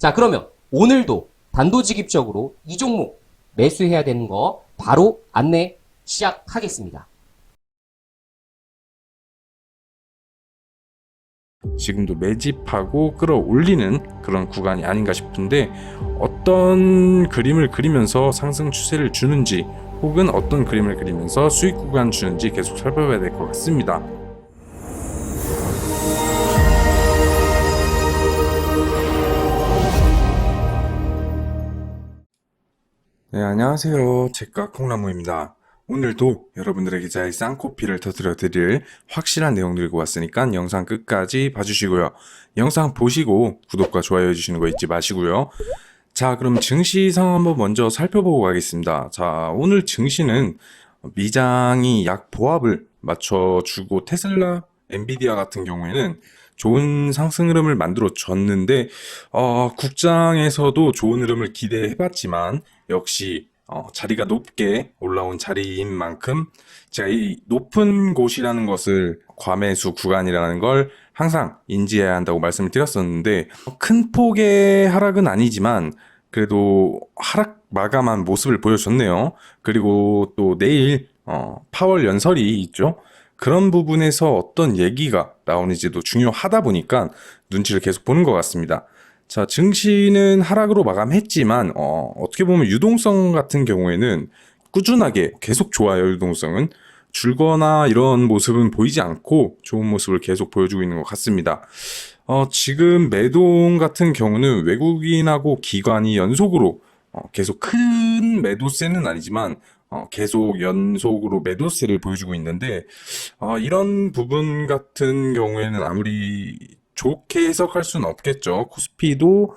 자 그러면 오늘도 단도직입적으로 이 종목 매수해야 되는 거 바로 안내 시작하겠습니다. 지금도 매집하고 끌어올리는 그런 구간이 아닌가 싶은데 어떤 그림을 그리면서 상승 추세를 주는지 혹은 어떤 그림을 그리면서 수익 구간 주는지 계속 살펴봐야 될 것 같습니다. 네, 안녕하세요. 제과 콩나무입니다. 오늘도 여러분들에게 잘 쌍코피를 터뜨려 드릴 확실한 내용 들고 왔으니까 영상 끝까지 봐주시고요. 영상 보시고 구독과 좋아요 해주시는 거 잊지 마시고요. 자, 그럼 증시 상황 한번 먼저 살펴보고 가겠습니다. 자, 오늘 증시는 미장이 약 보합을 맞춰주고 테슬라, 엔비디아 같은 경우에는 좋은 상승 흐름을 만들어 줬는데 어, 국장에서도 좋은 흐름을 기대해봤지만 역시 어, 자리가 높게 올라온 자리인 만큼 제가 이 높은 곳이라는 것을 과매수 구간이라는 걸 항상 인지해야 한다고 말씀을 드렸었는데 큰 폭의 하락은 아니지만 그래도 하락 마감한 모습을 보여줬네요. 그리고 또 내일 어, 파월 연설이 있죠. 그런 부분에서 어떤 얘기가 나오는지도 중요하다 보니까 눈치를 계속 보는 것 같습니다. 자, 증시는 하락으로 마감했지만 어, 어떻게 보면 유동성 같은 경우에는 꾸준하게 계속 좋아요, 유동성은. 줄거나 이런 모습은 보이지 않고 좋은 모습을 계속 보여주고 있는 것 같습니다. 어, 지금 매동 같은 경우는 외국인하고 기관이 연속으로 어, 계속 큰 매도세는 아니지만 어, 계속 연속으로 매도세를 보여주고 있는데 어, 이런 부분 같은 경우에는 아무리 좋게 해석할 수는 없겠죠. 코스피도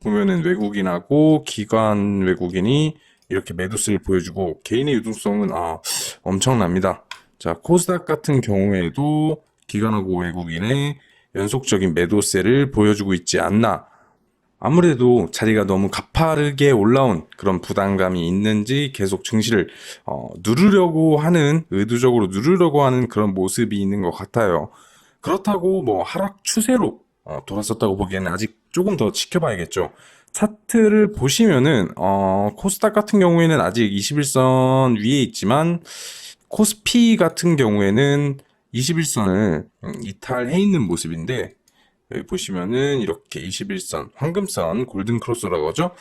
보면은 외국인하고 기관 외국인이 이렇게 매도세를 보여주고 개인의 유동성은 아 엄청납니다. 자 코스닥 같은 경우에도 기관하고 외국인의 연속적인 매도세를 보여주고 있지 않나. 아무래도 자리가 너무 가파르게 올라온 그런 부담감이 있는지 계속 증시를 어, 누르려고 하는 의도적으로 누르려고 하는 그런 모습이 있는 것 같아요. 그렇다고 뭐 하락 추세로 어, 돌아섰다고 보기에는 아직 조금 더 지켜봐야겠죠. 차트를 보시면은 어, 코스닥 같은 경우에는 아직 21선 위에 있지만 코스피 같은 경우에는 21선을 이탈해 있는 모습인데 여기 보시면은 이렇게 21선 황금선 골든 크로스라고 하죠.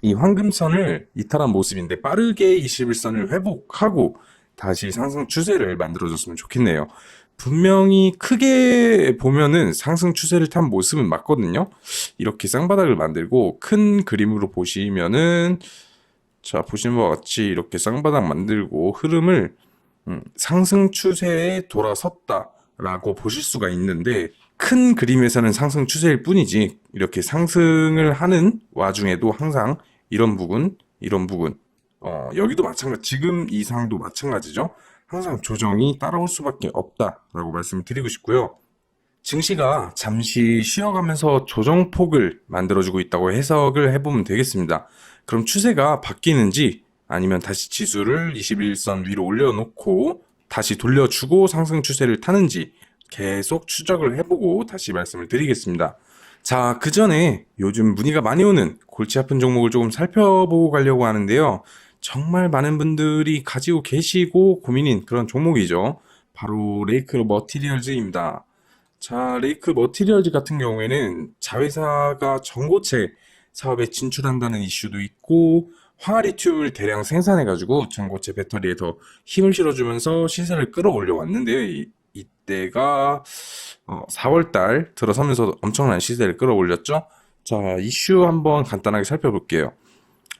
이 황금선을 이탈한 모습인데 빠르게 21선을 회복하고 다시 상승 추세를 만들어줬으면 좋겠네요. 분명히 크게 보면은 상승 추세를 탄 모습은 맞거든요. 이렇게 쌍바닥을 만들고 큰 그림으로 보시면은 자 보시는 바와 같이 이렇게 쌍바닥 만들고 흐름을 음, 상승 추세에 돌아섰다라고 보실 수가 있는데 큰 그림에서는 상승 추세일 뿐이지 이렇게 상승을 하는 와중에도 항상 이런 부분, 이런 부분 어, 여기도 마찬가지 지금 이상도 마찬가지죠. 항상 조정이 따라올 수밖에 없다라고 말씀을 드리고 싶고요. 증시가 잠시 쉬어가면서 조정폭을 만들어주고 있다고 해석을 해보면 되겠습니다. 그럼 추세가 바뀌는지 아니면 다시 지수를 21선 위로 올려놓고 다시 돌려주고 상승 추세를 타는지 계속 추적을 해보고 다시 말씀을 드리겠습니다. 자, 그 전에 요즘 문의가 많이 오는 골치 아픈 종목을 조금 살펴보고 가려고 하는데요. 정말 많은 분들이 가지고 계시고 고민인 그런 종목이죠. 바로 레이크 머티리얼즈입니다. 자, 레이크 머티리얼즈 같은 경우에는 자회사가 전고체 사업에 진출한다는 이슈도 있고 황화리튬을 대량 생산해가지고 전고체 배터리에 더 힘을 실어주면서 시세를 끌어올려 왔는데요. 이, 이때가 어, 4월달 들어서면서 엄청난 시세를 끌어올렸죠. 자, 이슈 한번 간단하게 살펴볼게요.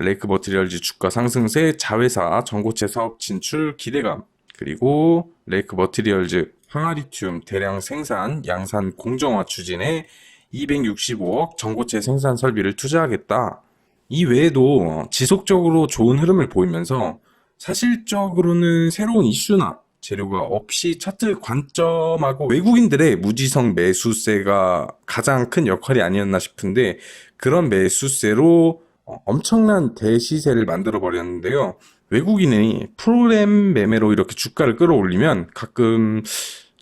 레이크 머티리얼즈 주가 상승세, 자회사 전고체 사업 진출 기대감, 그리고 레이크 머티리얼즈 황화리튬 대량 생산 양산 공정화 추진에 265억 전고체 생산 설비를 투자하겠다. 이 외에도 지속적으로 좋은 흐름을 보이면서 사실적으로는 새로운 이슈나 재료가 없이 차트 관점하고 외국인들의 무지성 매수세가 가장 큰 역할이 아니었나 싶은데 그런 매수세로 어, 엄청난 대시세를 만들어 버렸는데요. 외국인이 프로그램 매매로 이렇게 주가를 끌어올리면 가끔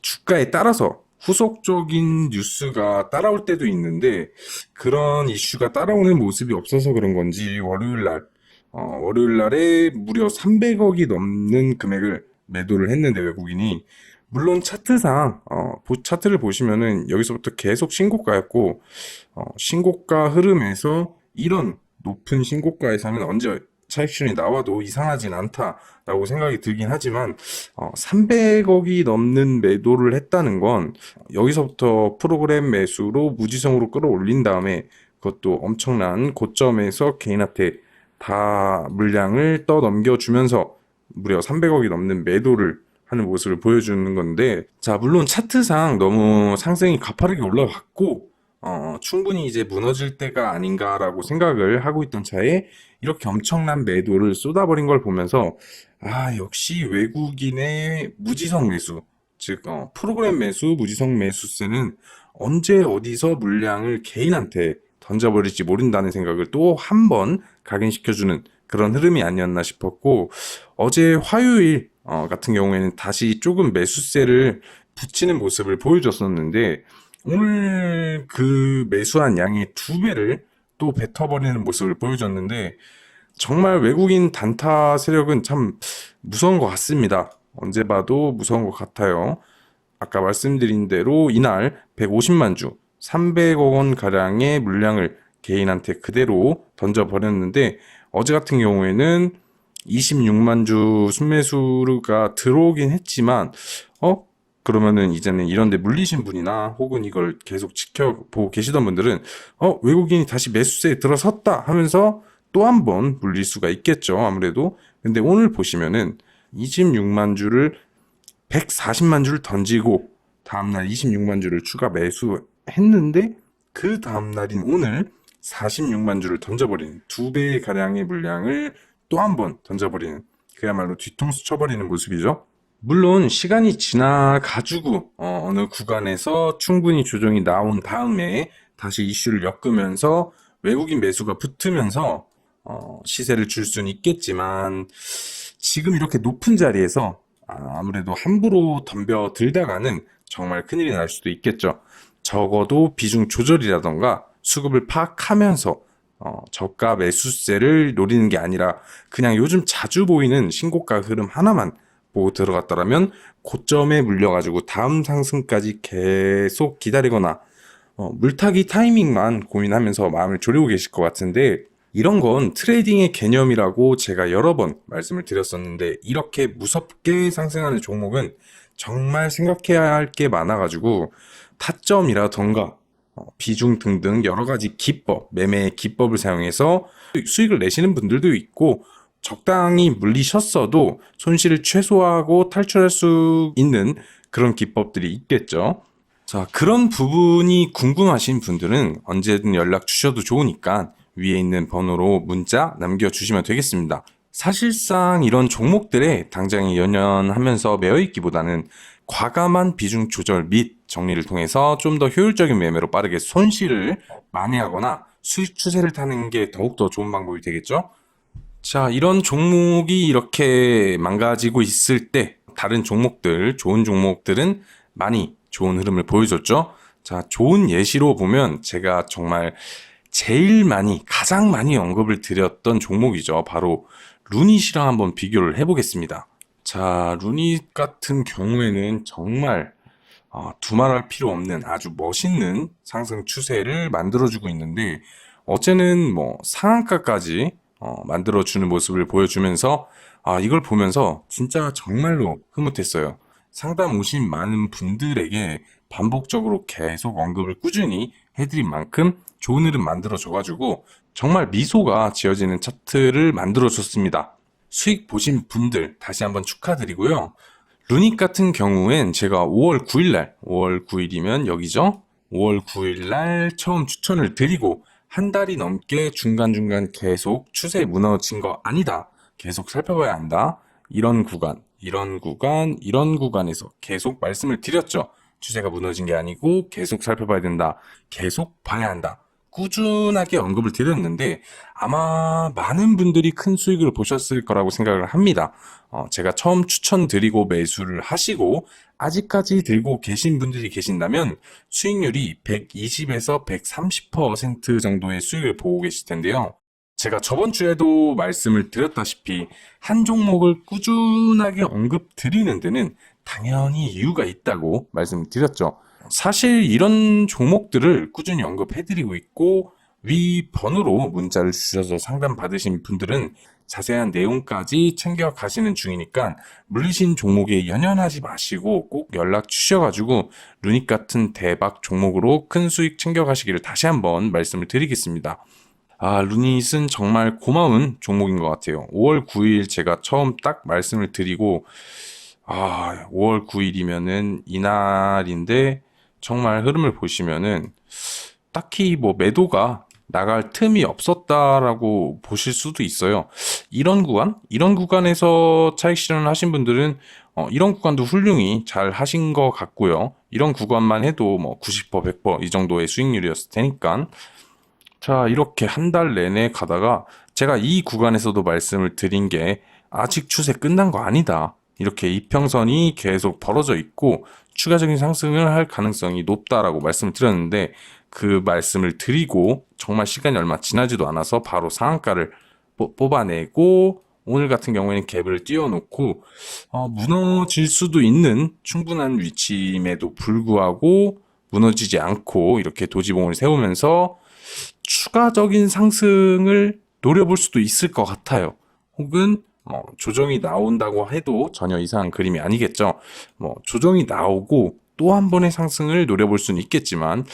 주가에 따라서 후속적인 뉴스가 따라올 때도 있는데 그런 이슈가 따라오는 모습이 없어서 그런 건지 월요일 날 어, 월요일 날에 무려 300억이 넘는 금액을 매도를 했는데 외국인이 물론 차트상 어, 보- 차트를 보시면은 여기서부터 계속 신고가였고 어, 신고가 흐름에서 이런 높은 신고가에서는 언제 차익실이 나와도 이상하진 않다라고 생각이 들긴 하지만 어, 300억이 넘는 매도를 했다는 건 여기서부터 프로그램 매수로 무지성으로 끌어올린 다음에 그것도 엄청난 고점에서 개인한테 다 물량을 떠넘겨 주면서 무려 300억이 넘는 매도를 하는 모습을 보여주는 건데, 자, 물론 차트상 너무 상승이 가파르게 올라갔고, 어, 충분히 이제 무너질 때가 아닌가라고 생각을 하고 있던 차에 이렇게 엄청난 매도를 쏟아버린 걸 보면서, 아, 역시 외국인의 무지성 매수, 즉, 어, 프로그램 매수, 무지성 매수세는 언제 어디서 물량을 개인한테 던져버릴지 모른다는 생각을 또 한 번 각인시켜주는 그런 흐름이 아니었나 싶었고 어제 화요일 어, 같은 경우에는 다시 조금 매수세를 붙이는 모습을 보여줬었는데 오늘 그 매수한 양의 두 배를 또 뱉어버리는 모습을 보여줬는데 정말 외국인 단타 세력은 참 무서운 것 같습니다. 언제 봐도 무서운 것 같아요. 아까 말씀드린 대로 이날 150만 주, 300억 원 가량의 물량을 개인한테 그대로 던져 버렸는데 어제 같은 경우에는 26만 주 순매수가 들어오긴 했지만 어? 그러면은 이제는 이런데 물리신 분이나 혹은 이걸 계속 지켜보고 계시던 분들은 어? 외국인이 다시 매수세에 들어섰다 하면서 또 한 번 물릴 수가 있겠죠. 아무래도. 근데 오늘 보시면은 26만 주를 140만 주를 던지고 다음날 26만 주를 추가 매수했는데 그 다음날인 오늘 46만 주를 던져버리는 두배 가량의 물량을 또 한 번 던져버리는 그야말로 뒤통수 쳐버리는 모습이죠. 물론 시간이 지나가지고 어, 어느 구간에서 충분히 조정이 나온 다음에 다시 이슈를 엮으면서 외국인 매수가 붙으면서 어, 시세를 줄 수는 있겠지만 지금 이렇게 높은 자리에서 아, 아무래도 함부로 덤벼 들다가는 정말 큰일이 날 수도 있겠죠. 적어도 비중 조절이라던가 수급을 파악하면서 어, 저가 매수세를 노리는 게 아니라 그냥 요즘 자주 보이는 신고가 흐름 하나만 보고 들어갔더라면 고점에 물려가지고 다음 상승까지 계속 기다리거나 어, 물타기 타이밍만 고민하면서 마음을 졸이고 계실 것 같은데 이런 건 트레이딩의 개념이라고 제가 여러 번 말씀을 드렸었는데 이렇게 무섭게 상승하는 종목은 정말 생각해야 할 게 많아가지고 타점이라던가 어, 비중 등등 여러 가지 기법, 매매의 기법을 사용해서 수익을 내시는 분들도 있고 적당히 물리셨어도 손실을 최소화하고 탈출할 수 있는 그런 기법들이 있겠죠. 자, 그런 부분이 궁금하신 분들은 언제든 연락 주셔도 좋으니까 위에 있는 번호로 문자 남겨주시면 되겠습니다. 사실상 이런 종목들에 당장에 연연하면서 매어있기보다는 과감한 비중 조절 및 정리를 통해서 좀 더 효율적인 매매로 빠르게 손실을 만회하거나 수익 추세를 타는 게 더욱더 좋은 방법이 되겠죠? 자, 이런 종목이 이렇게 망가지고 있을 때 다른 종목들, 좋은 종목들은 많이 좋은 흐름을 보여줬죠. 자, 좋은 예시로 보면 제가 정말 제일 많이, 가장 많이 언급을 드렸던 종목이죠. 바로 루닛이랑 한번 비교를 해보겠습니다. 자, 루닛 같은 경우에는 정말 어, 두말할 필요 없는 아주 멋있는 상승 추세를 만들어주고 있는데 어제는 뭐 상한가까지 어, 만들어주는 모습을 보여주면서 아, 이걸 보면서 진짜 정말로 흐뭇했어요. 상담 오신 많은 분들에게 반복적으로 계속 언급을 꾸준히 해드린 만큼 좋은 흐름 만들어줘가지고 정말 미소가 지어지는 차트를 만들어줬습니다. 수익 보신 분들 다시 한번 축하드리고요. 루닉 같은 경우엔 제가 5월 9일날, 5월 9일이면 여기죠? 5월 9일날 처음 추천을 드리고 한 달이 넘게 중간중간 계속 추세 무너진 거 아니다. 계속 살펴봐야 한다. 이런 구간, 이런 구간, 이런 구간에서 계속 말씀을 드렸죠. 추세가 무너진 게 아니고 계속 살펴봐야 된다. 계속 봐야 한다. 꾸준하게 언급을 드렸는데 아마 많은 분들이 큰 수익을 보셨을 거라고 생각을 합니다. 어, 제가 처음 추천드리고 매수를 하시고 아직까지 들고 계신 분들이 계신다면 수익률이 120에서 130% 정도의 수익을 보고 계실 텐데요. 제가 저번 주에도 말씀을 드렸다시피 한 종목을 꾸준하게 언급 드리는 데는 당연히 이유가 있다고 말씀드렸죠. 사실 이런 종목들을 꾸준히 언급해드리고 있고 위 번호로 문자를 주셔서 상담 받으신 분들은 자세한 내용까지 챙겨 가시는 중이니까 물리신 종목에 연연하지 마시고 꼭 연락 주셔가지고 루닉 같은 대박 종목으로 큰 수익 챙겨 가시기를 다시 한번 말씀을 드리겠습니다. 아, 루닛은 정말 고마운 종목인 것 같아요. 5월 9일 제가 처음 딱 말씀을 드리고, 아, 5월 9일이면은 이날인데, 정말 흐름을 보시면은, 딱히 뭐 매도가 나갈 틈이 없었다라고 보실 수도 있어요. 이런 구간? 이런 구간에서 차익 실현을 하신 분들은, 어, 이런 구간도 훌륭히 잘 하신 것 같고요. 이런 구간만 해도 뭐 90%, 100%이 정도의 수익률이었을 테니까, 자, 이렇게 한 달 내내 가다가 제가 이 구간에서도 말씀을 드린 게 아직 추세 끝난 거 아니다. 이렇게 이평선이 계속 벌어져 있고 추가적인 상승을 할 가능성이 높다라고 말씀을 드렸는데 그 말씀을 드리고 정말 시간이 얼마 지나지도 않아서 바로 상한가를 뽑- 뽑아내고 오늘 같은 경우에는 갭을 띄워놓고 어, 무너질 수도 있는 충분한 위치임에도 불구하고 무너지지 않고 이렇게 도지봉을 세우면서 추가적인 상승을 노려볼 수도 있을 것 같아요. 혹은 뭐 조정이 나온다고 해도 전혀 이상한 그림이 아니겠죠. 뭐 조정이 나오고 또 한 번의 상승을 노려볼 수는 있겠지만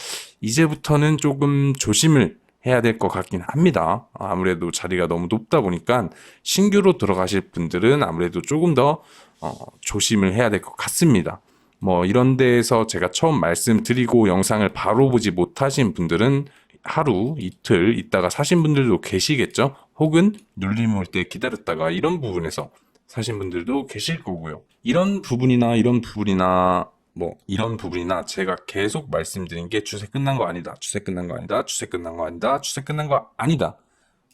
이제부터는 조금 조심을 해야 될 것 같긴 합니다. 아무래도 자리가 너무 높다 보니까 신규로 들어가실 분들은 아무래도 조금 더 어, 조심을 해야 될 것 같습니다. 뭐 이런 데에서 제가 처음 말씀드리고 영상을 바로 보지 못하신 분들은 하루 이틀 있다가 사신 분들도 계시겠죠? 혹은 눌림 올 때 기다렸다가 이런 부분에서 사신 분들도 계실 거고요. 이런 부분이나 이런 부분이나 뭐 이런 부분이나 제가 계속 말씀드린 게 추세 끝난 거 아니다. 추세 끝난 거 아니다. 추세 끝난 거 아니다. 추세 끝난 거 아니다.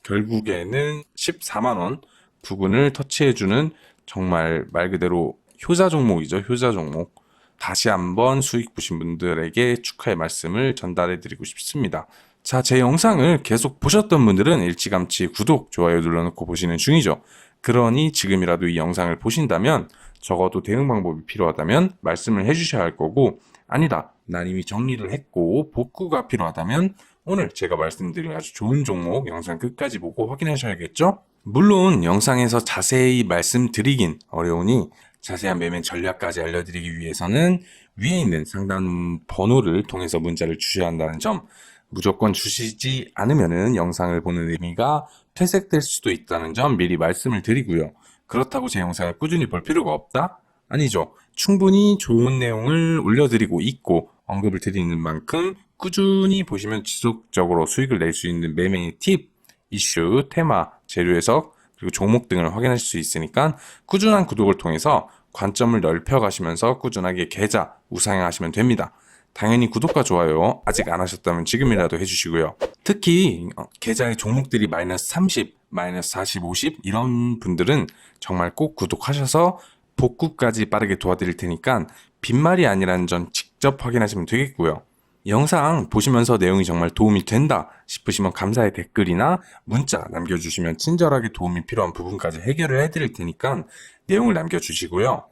결국에는 14만 원 부근을 터치해 주는 정말 말 그대로 효자 종목이죠. 효자 종목. 다시 한번 수익 보신 분들에게 축하의 말씀을 전달해 드리고 싶습니다. 자, 제 영상을 계속 보셨던 분들은 일찌감치 구독, 좋아요 눌러놓고 보시는 중이죠. 그러니 지금이라도 이 영상을 보신다면 적어도 대응 방법이 필요하다면 말씀을 해주셔야 할 거고 아니다. 난 이미 정리를 했고 복구가 필요하다면 오늘 제가 말씀드린 아주 좋은 종목 영상 끝까지 보고 확인하셔야겠죠? 물론 영상에서 자세히 말씀드리긴 어려우니 자세한 매매 전략까지 알려드리기 위해서는 위에 있는 상단 번호를 통해서 문자를 주셔야 한다는 점 무조건 주시지 않으면은 영상을 보는 의미가 퇴색될 수도 있다는 점 미리 말씀을 드리고요. 그렇다고 제 영상을 꾸준히 볼 필요가 없다? 아니죠. 충분히 좋은 내용을 올려드리고 있고 언급을 드리는 만큼 꾸준히 보시면 지속적으로 수익을 낼 수 있는 매매 팁, 이슈, 테마, 재료 해석, 그리고 종목 등을 확인할 수 있으니까 꾸준한 구독을 통해서 관점을 넓혀 가시면서 꾸준하게 계좌 우상향하시면 됩니다. 당연히 구독과 좋아요 아직 안 하셨다면 지금이라도 해주시고요. 특히 어, 계좌의 종목들이 마이너스 30, 마이너스 40, 50 이런 분들은 정말 꼭 구독하셔서 복구까지 빠르게 도와드릴 테니까 빈말이 아니라는 점 직접 확인하시면 되겠고요. 영상 보시면서 내용이 정말 도움이 된다 싶으시면 감사의 댓글이나 문자 남겨주시면 친절하게 도움이 필요한 부분까지 해결을 해드릴 테니까 내용을 남겨주시고요.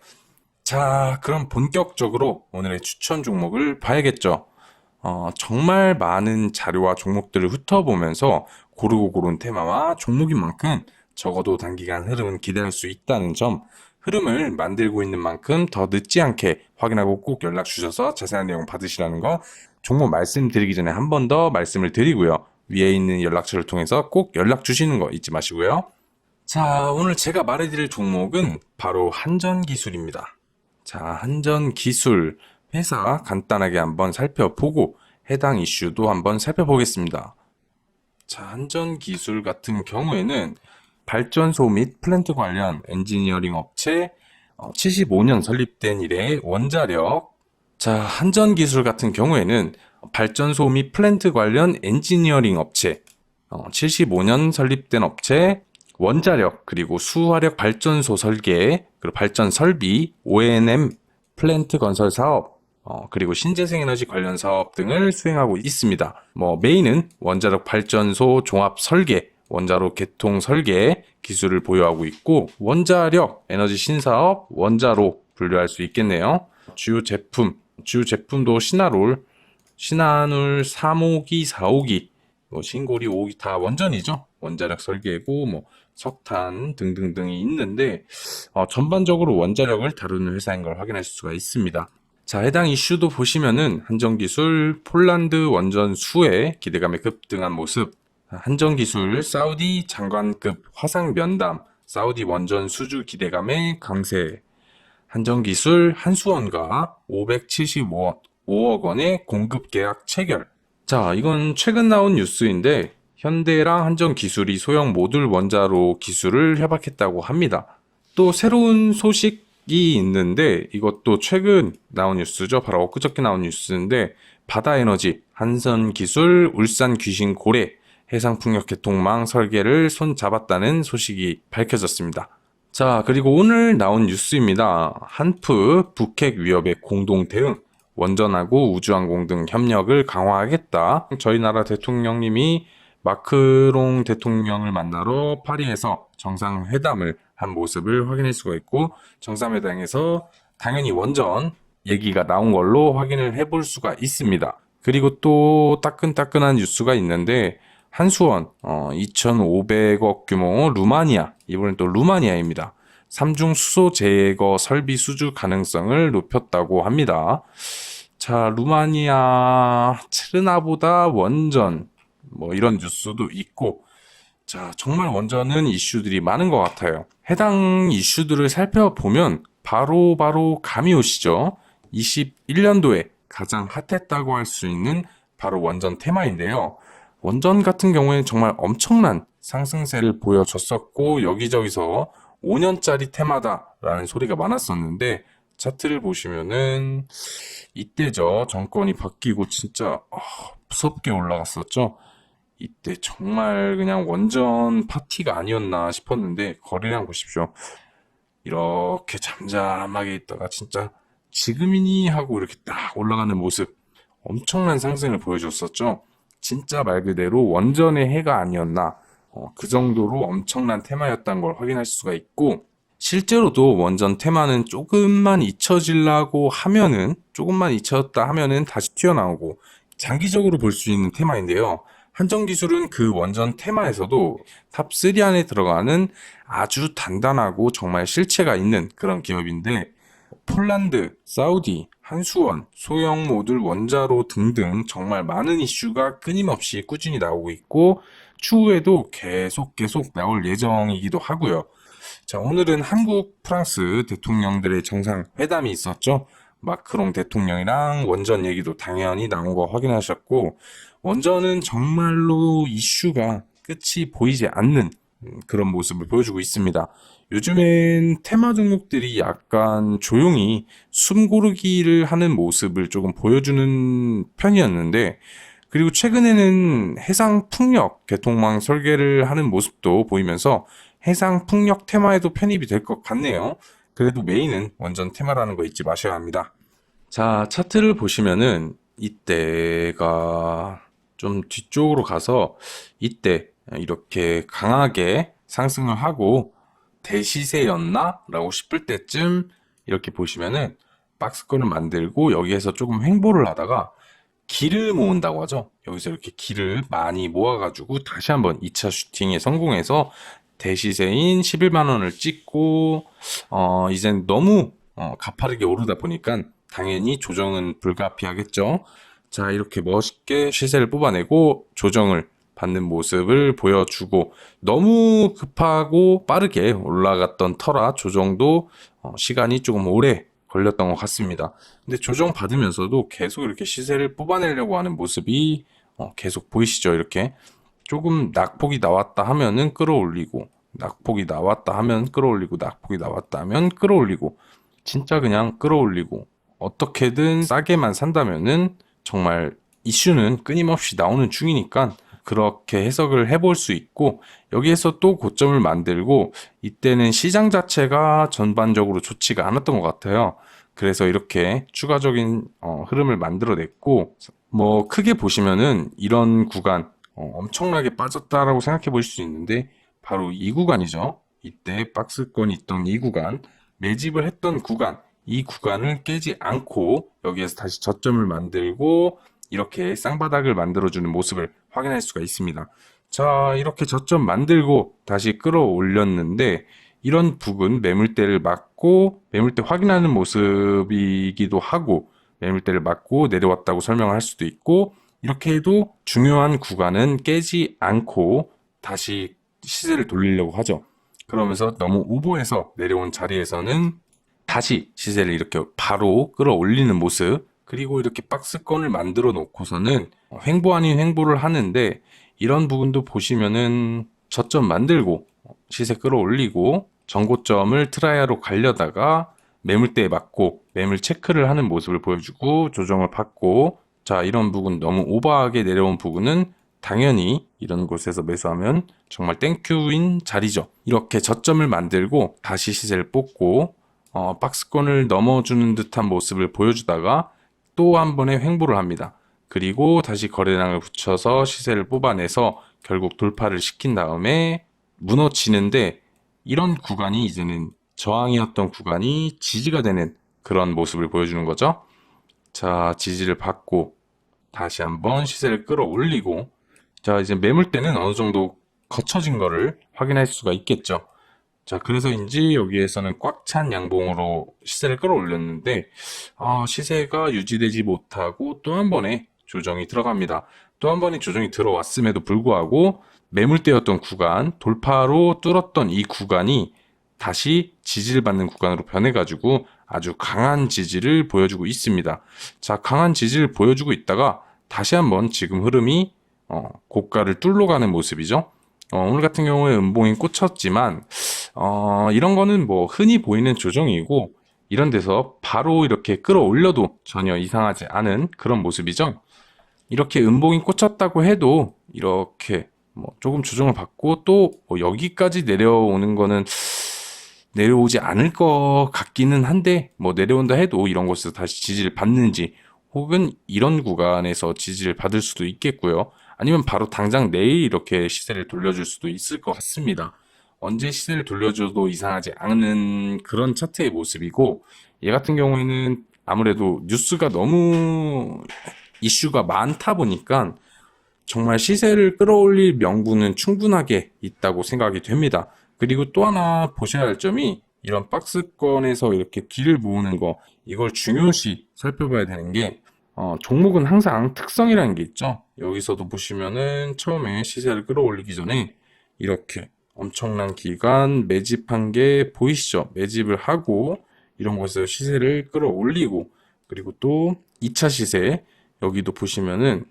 자, 그럼 본격적으로 오늘의 추천 종목을 봐야겠죠. 어, 정말 많은 자료와 종목들을 훑어보면서 고르고 고른 테마와 종목인 만큼 적어도 단기간 흐름은 기대할 수 있다는 점, 흐름을 만들고 있는 만큼 더 늦지 않게 확인하고 꼭 연락 주셔서 자세한 내용 받으시라는 거 종목 말씀드리기 전에 한 번 더 말씀을 드리고요. 위에 있는 연락처를 통해서 꼭 연락 주시는 거 잊지 마시고요. 자, 오늘 제가 말해드릴 종목은 바로 한전기술입니다. 자, 한전 기술 회사 간단하게 한번 살펴보고 해당 이슈도 한번 살펴보겠습니다. 자, 한전 기술 같은 경우에는 발전소 및 플랜트 관련 엔지니어링 업체 75년 설립된 이래 원자력 자, 한전 기술 같은 경우에는 발전소 및 플랜트 관련 엔지니어링 업체 75년 설립된 업체 원자력 그리고 수화력 발전소 설계 그리고 발전 설비 O&M 플랜트 건설 사업 어, 그리고 신재생 에너지 관련 사업 등을 수행하고 있습니다. 뭐 메인은 원자력 발전소 종합 설계, 원자로 개통 설계 기술을 보유하고 있고 원자력 에너지 신사업, 원자로 분류할 수 있겠네요. 주요 제품, 주요 제품도 신화롤, 신한울 3호기, 4호기, 뭐 신고리 5호기 다 원전이죠. 원자력 설계고 뭐 석탄 등등등이 있는데 어, 전반적으로 원자력을 다루는 회사인 걸 확인할 수가 있습니다. 자, 해당 이슈도 보시면은 한전기술 폴란드 원전 수에 기대감에 급등한 모습, 한전기술 사우디 장관급 화상 면담, 사우디 원전 수주 기대감의 강세, 한전기술 한수원과 575억 5억 원의 공급 계약 체결. 자, 이건 최근 나온 뉴스인데 현대랑 한전 기술이 소형 모듈 원자로 기술을 협약했다고 합니다. 또 새로운 소식이 있는데 이것도 최근 나온 뉴스죠. 바로 엊그저께 나온 뉴스인데 바다 에너지, 한선 기술, 울산 귀신 고래 해상 풍력 개통망 설계를 손잡았다는 소식이 밝혀졌습니다. 자, 그리고 오늘 나온 뉴스입니다. 한프 북핵 위협에 공동 대응, 원전하고 우주항공 등 협력을 강화하겠다. 저희 나라 대통령님이 마크롱 대통령을 만나러 파리에서 정상회담을 한 모습을 확인할 수가 있고, 정상회담에서 당연히 원전 얘기가 나온 걸로 확인을 해볼 수가 있습니다. 그리고 또 따끈따끈한 뉴스가 있는데, 한수원, 어, 2,500억 규모 루마니아, 이번엔 또 루마니아입니다. 삼중 수소 제거 설비 수주 가능성을 높였다고 합니다. 자, 루마니아 츠르나보다 원전, 뭐 이런 뉴스도 있고, 자, 정말 원전은 이슈들이 많은 것 같아요. 해당 이슈들을 살펴보면 바로바로 바로 감이 오시죠. 21년도에 가장 핫했다고 할 수 있는 바로 원전 테마인데요. 원전 같은 경우에는 정말 엄청난 상승세를 보여줬었고 여기저기서 5년짜리 테마다라는 소리가 많았었는데 차트를 보시면은 이때죠 정권이 바뀌고 진짜 아, 무섭게 올라갔었죠 이때 정말 그냥 원전 파티가 아니었나 싶었는데 거래량 보십시오 이렇게 잠잠하게 있다가 진짜 지금이니 하고 이렇게 딱 올라가는 모습 엄청난 상승을 보여줬었죠 진짜 말 그대로 원전의 해가 아니었나. 어, 그 정도로 엄청난 테마였다는 걸 확인할 수가 있고, 실제로도 원전 테마는 조금만 잊혀지려고 하면은, 조금만 잊혀졌다 하면은 다시 튀어나오고, 장기적으로 볼 수 있는 테마인데요. 한정 기술은 그 원전 테마에서도 탑3 안에 들어가는 아주 단단하고 정말 실체가 있는 그런 기업인데, 폴란드, 사우디, 한수원, 소형 모듈 원자로 등등 정말 많은 이슈가 끊임없이 꾸준히 나오고 있고 추후에도 계속 계속 나올 예정이기도 하고요. 자, 오늘은 한국, 프랑스 대통령들의 정상회담이 있었죠. 마크롱 대통령이랑 원전 얘기도 당연히 나온 거 확인하셨고 원전은 정말로 이슈가 끝이 보이지 않는 음, 그런 모습을 보여주고 있습니다. 요즘엔 테마 종목들이 약간 조용히 숨 고르기를 하는 모습을 조금 보여주는 편이었는데, 그리고 최근에는 해상 풍력 개통망 설계를 하는 모습도 보이면서 해상 풍력 테마에도 편입이 될 것 같네요. 그래도 메인은 원전 테마라는 거 잊지 마셔야 합니다. 자, 차트를 보시면은 이때가 좀 뒤쪽으로 가서 이때 이렇게 강하게 상승을 하고 대시세였나? 라고 싶을 때쯤 이렇게 보시면은 박스권을 만들고 여기에서 조금 횡보를 하다가 기를 모은다고 하죠. 여기서 이렇게 기를 많이 모아가지고 다시 한번 2차 슈팅에 성공해서 대시세인 11만 원을 찍고 어 이젠 너무 어, 가파르게 오르다 보니까 당연히 조정은 불가피하겠죠. 자 이렇게 멋있게 시세를 뽑아내고 조정을 받는 모습을 보여주고 너무 급하고 빠르게 올라갔던 터라 조정도 어, 시간이 조금 오래 걸렸던 것 같습니다. 근데 조정 받으면서도 계속 이렇게 시세를 뽑아내려고 하는 모습이 어, 계속 보이시죠? 이렇게 조금 낙폭이 나왔다 하면은 끌어올리고 낙폭이 나왔다 하면 끌어올리고 낙폭이 나왔다 하면 끌어올리고 진짜 그냥 끌어올리고 어떻게든 싸게만 산다면은 정말 이슈는 끊임없이 나오는 중이니까 그렇게 해석을 해볼 수 있고 여기에서 또 고점을 만들고 이때는 시장 자체가 전반적으로 좋지가 않았던 것 같아요. 그래서 이렇게 추가적인 어, 흐름을 만들어냈고 뭐 크게 보시면은 이런 구간 어, 엄청나게 빠졌다라고 생각해 보실 수 있는데 바로 이 구간이죠. 이때 박스권이 있던 이 구간 매집을 했던 구간 이 구간을 깨지 않고 여기에서 다시 저점을 만들고 이렇게 쌍바닥을 만들어주는 모습을 확인할 수가 있습니다. 자, 이렇게 저점 만들고 다시 끌어올렸는데 이런 부분 매물대를 맞고 매물대 확인하는 모습이기도 하고 매물대를 맞고 내려왔다고 설명을 할 수도 있고 이렇게 해도 중요한 구간은 깨지 않고 다시 시세를 돌리려고 하죠. 그러면서 너무 우보해서 내려온 자리에서는 다시 시세를 이렇게 바로 끌어올리는 모습 그리고 이렇게 박스권을 만들어 놓고서는 횡보 아닌 횡보를 하는데 이런 부분도 보시면은 저점 만들고 시세 끌어올리고 전고점을 트라이아로 가려다가 매물대에 맞고 매물 체크를 하는 모습을 보여주고 조정을 받고 자 이런 부분 너무 오버하게 내려온 부분은 당연히 이런 곳에서 매수하면 정말 땡큐인 자리죠. 이렇게 저점을 만들고 다시 시세를 뽑고 어, 박스권을 넘어주는 듯한 모습을 보여주다가 또 한 번의 횡보를 합니다. 그리고 다시 거래량을 붙여서 시세를 뽑아내서 결국 돌파를 시킨 다음에 무너지는데 이런 구간이 이제는 저항이었던 구간이 지지가 되는 그런 모습을 보여주는 거죠. 자, 지지를 받고 다시 한번 시세를 끌어올리고 자, 이제 매물대는 어느 정도 거쳐진 거를 확인할 수가 있겠죠. 자, 그래서인지 여기에서는 꽉 찬 양봉으로 시세를 끌어올렸는데 아, 시세가 유지되지 못하고 또 한 번의 조정이 들어갑니다. 또 한 번의 조정이 들어왔음에도 불구하고 매물대였던 구간, 돌파로 뚫었던 이 구간이 다시 지지를 받는 구간으로 변해가지고 아주 강한 지지를 보여주고 있습니다. 자, 강한 지지를 보여주고 있다가 다시 한번 지금 흐름이 어, 고가를 뚫러 가는 모습이죠. 어, 오늘 같은 경우에 음봉이 꽂혔지만 어, 이런 거는 뭐 흔히 보이는 조정이고 이런 데서 바로 이렇게 끌어올려도 전혀 이상하지 않은 그런 모습이죠. 이렇게 음봉이 꽂혔다고 해도 이렇게 뭐 조금 조정을 받고 또 뭐 여기까지 내려오는 거는 내려오지 않을 것 같기는 한데 뭐 내려온다 해도 이런 곳에서 다시 지지를 받는지 혹은 이런 구간에서 지지를 받을 수도 있겠고요. 아니면 바로 당장 내일 이렇게 시세를 돌려줄 수도 있을 것 같습니다. 언제 시세를 돌려줘도 이상하지 않은 그런 차트의 모습이고 얘 같은 경우에는 아무래도 뉴스가 너무 이슈가 많다 보니까 정말 시세를 끌어올릴 명분은 충분하게 있다고 생각이 됩니다. 그리고 또 하나 보셔야 할 점이 이런 박스권에서 이렇게 길을 모으는 거 이걸 중요시 살펴봐야 되는 게 어, 종목은 항상 특성이라는 게 있죠. 여기서도 보시면은 처음에 시세를 끌어올리기 전에 이렇게 엄청난 기간 매집한 게 보이시죠? 매집을 하고 이런 곳에서 시세를 끌어올리고 그리고 또 2차 시세 여기도 보시면은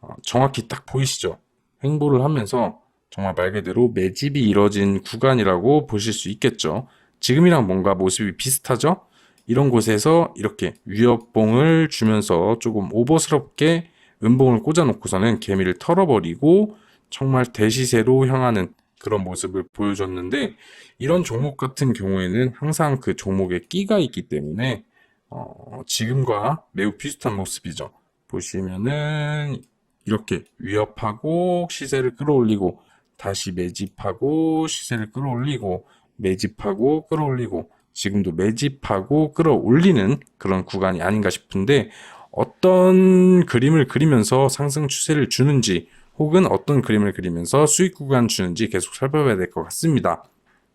어, 정확히 딱 보이시죠? 횡보를 하면서 정말 말 그대로 매집이 이뤄진 구간이라고 보실 수 있겠죠. 지금이랑 뭔가 모습이 비슷하죠? 이런 곳에서 이렇게 위협봉을 주면서 조금 오버스럽게 음봉을 꽂아놓고서는 개미를 털어버리고 정말 대시세로 향하는 그런 모습을 보여줬는데 이런 종목 같은 경우에는 항상 그 종목에 끼가 있기 때문에 어, 지금과 매우 비슷한 모습이죠. 보시면은 이렇게 위협하고 시세를 끌어올리고 다시 매집하고 시세를 끌어올리고 매집하고 끌어올리고 지금도 매집하고 끌어올리는 그런 구간이 아닌가 싶은데 어떤 그림을 그리면서 상승 추세를 주는지 혹은 어떤 그림을 그리면서 수익 구간 주는지 계속 살펴봐야 될 것 같습니다.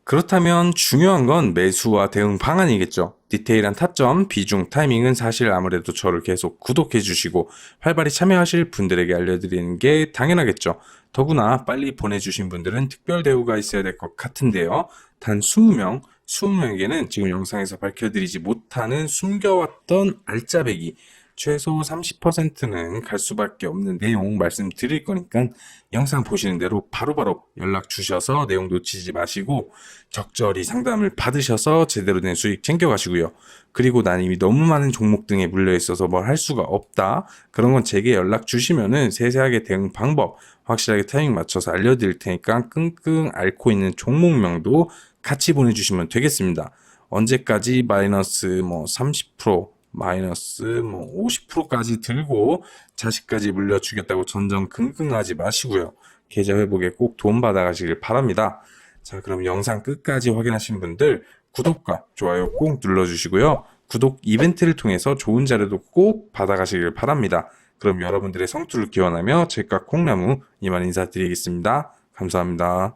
그렇다면 중요한 건 매수와 대응 방안이겠죠. 디테일한 타점, 비중, 타이밍은 사실 아무래도 저를 계속 구독해 주시고 활발히 참여하실 분들에게 알려드리는 게 당연하겠죠. 더구나 빨리 보내주신 분들은 특별 대우가 있어야 될 것 같은데요. 단 20명, 20명에게는 지금 영상에서 밝혀드리지 못하는 숨겨왔던 알짜배기 최소 30%는 갈 수밖에 없는 내용 말씀드릴 거니까 영상 보시는 대로 바로바로 연락 주셔서 내용 놓치지 마시고 적절히 상담을 받으셔서 제대로 된 수익 챙겨가시고요. 그리고 난 이미 너무 많은 종목 등에 물려 있어서 뭘 할 수가 없다. 그런 건 제게 연락 주시면은 세세하게 대응 방법 확실하게 타이밍 맞춰서 알려드릴 테니까 끙끙 앓고 있는 종목명도 같이 보내주시면 되겠습니다. 언제까지 마이너스 뭐 30%, 마이너스 뭐 50%까지 들고 자식까지 물려주겠다고 전전긍긍하지 마시고요. 계좌 회복에 꼭 도움 받아가시길 바랍니다. 자, 그럼 영상 끝까지 확인하신 분들 구독과 좋아요 꼭 눌러주시고요. 구독 이벤트를 통해서 좋은 자료도 꼭 받아가시길 바랍니다. 그럼 여러분들의 성투를 기원하며 제가 콩나무 이만 인사드리겠습니다. 감사합니다.